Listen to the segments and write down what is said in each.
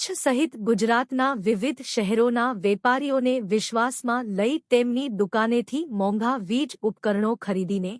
કચ્છ સહિત ગુજરાતના વિવિધ શહેરોના વેપારીઓને વિશ્વાસમાં લઈ તેમની દુકાનેથી મોંઘા વીજ ઉપકરણો ખરીદીને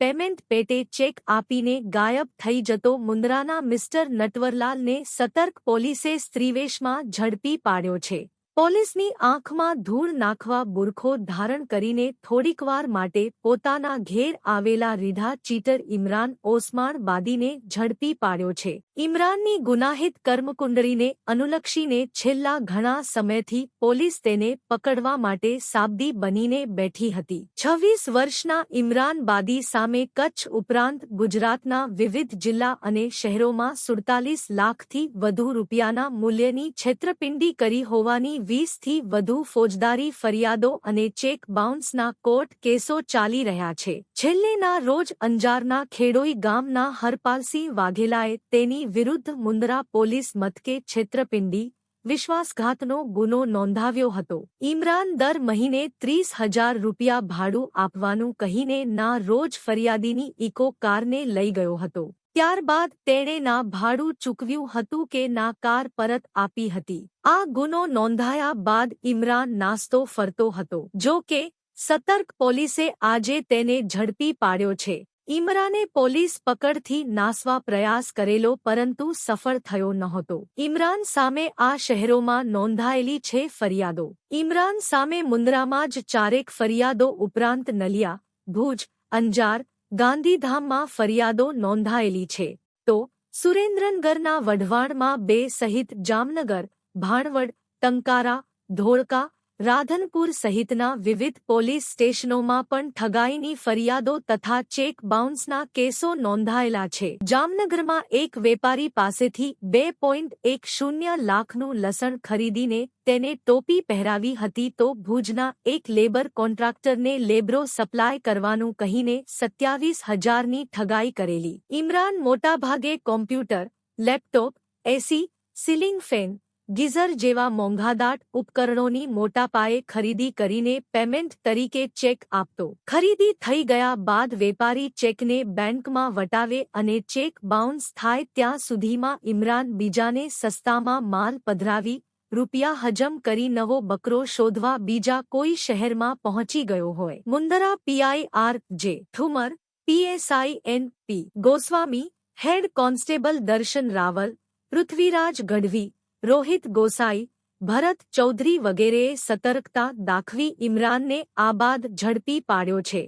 પેમેન્ટ પેટે ચેક આપીને ગાયબ થઈ જતો મુન્દ્રાના મિસ્ટર નટવરલાલને સતર્ક પોલીસે સ્ત્રીવેશમાં ઝડપી પાડ્યો છે. પોલીસની આંખમાં ધૂળ નાખવા બુરખો ધારણ કરીને થોડીકવાર માટે પોતાના ઘેર આવેલા રીઢા ચીટર ઇમરાન ઓસમાણ બાદીને ઝડપી પાડ્યો છે. ઇમરાનની ગુનાહિત કર્મકુંડળીને અનુલક્ષીને છેલ્લા ઘણા સમયથી પોલીસ તેને પકડવા માટે સાબદી બનીને બેઠી હતી. છવ્વીસ વર્ષના ઇમરાન બાદી સામે કચ્છ ઉપરાંત ગુજરાતના વિવિધ જિલ્લા અને શહેરોમાં સુડતાલીસ લાખથી વધુ રૂપિયાના મૂલ્યની છેતરપિંડી કરી હોવાની વીસથી વધુ ફોજદારી ફરિયાદો અને ચેક બાઉન્સના કોર્ટ કેસો ચાલી રહ્યા છે. છેલ્લેના રોજ અંજારના ખેડોઈ ગામના હરપાલસિંહ વાઘેલાએ તેની વિરુદ્ધ મુન્દ્રા પોલીસ મથકે છેતરપિંડી, વિશ્વાસઘાતનો ગુનો નોંધાવ્યો હતો. ઇમરાન દર મહિને ત્રીસ હજાર રૂપિયા ભાડું આપવાનું કહીને ના રોજ ફરિયાદીની ઇકો કારને લઈ ગયો હતો. ત્યારબાદ તેણે ના ભાડું ચૂકવ્યું હતું કે ના કાર પરત આપી હતી. આ ગુનો નોંધાયા બાદ ઇમરાન નાસ્તો ફરતો હતો. જો કે, સતર્ક પોલીસે આજે તેને ઝડપી પાડ્યો છે. ઇમરાને પોલીસ પકડથી નાસવા પ્રયાસ કરેલો પરંતુ સફળ થયો નહોતો. ઇમરાન સામે આ શહેરોમાં નોંધાયેલી છે ફરિયાદો. ઇમરાન સામે મુન્દ્રામાં જ ચારેક ફરિયાદો ઉપરાંત નલિયા, ભુજ, અંજાર ગાંધીધામમાં ફરિયાદો નોંધાયેલી છે. તો સુરેન્દ્રનગરના વઢવાણમાં બે સહિત જામનગર ભાણવડ ટંકારા ધોળકા રાધનપુર સહિતના વિવિધ પોલીસ સ્ટેશનોમાં પણ ઠગાઈની ફરિયાદો તથા ચેક બાઉન્સના કેસો નોંધાયેલા છે. જામનગરમાં એક વેપારી પાસેથી બે પોઈન્ટ એક શૂન્ય લાખનું લસણ ખરીદીને તેને ટોપી પહેરાવી હતી તો ભુજના એક લેબર કોન્ટ્રાક્ટરને લેબ્રો સપ્લાય કરવાનું કહીને સત્યાવીસ હજારની ઠગાઈ કરેલી. ઇમરાન મોટાભાગે computer, laptop, AC, ceiling fan geyser જેવા મોંઘાદાટ ઉપકરણોની મોટા પાયે ખરીદી કરીને પેમેન્ટ તરીકે ચેક આપતો. ખરીદી થઈ ગયા બાદ વેપારી ચેકને બેંકમાં વટાવે અને ચેક બાઉન્સ થાય ત્યાં સુધીમાં ઇમરાન બીજાને સસ્તામાં માલ પધરાવી, રૂપિયા હજમ કરી નવો બકરો શોધવા બીજા કોઈ શહેરમાં પહોંચી ગયો હોય. Mundra PI R J Thumar PSI N P Goswami, head constable Darshan Raval, Prithviraj Gadhvi Rohit Gosai ભરત ચૌધરી વગેરેએ સતર્કતા દાખવી ઇમરાનને આબાદ ઝડપી પાડ્યો છે.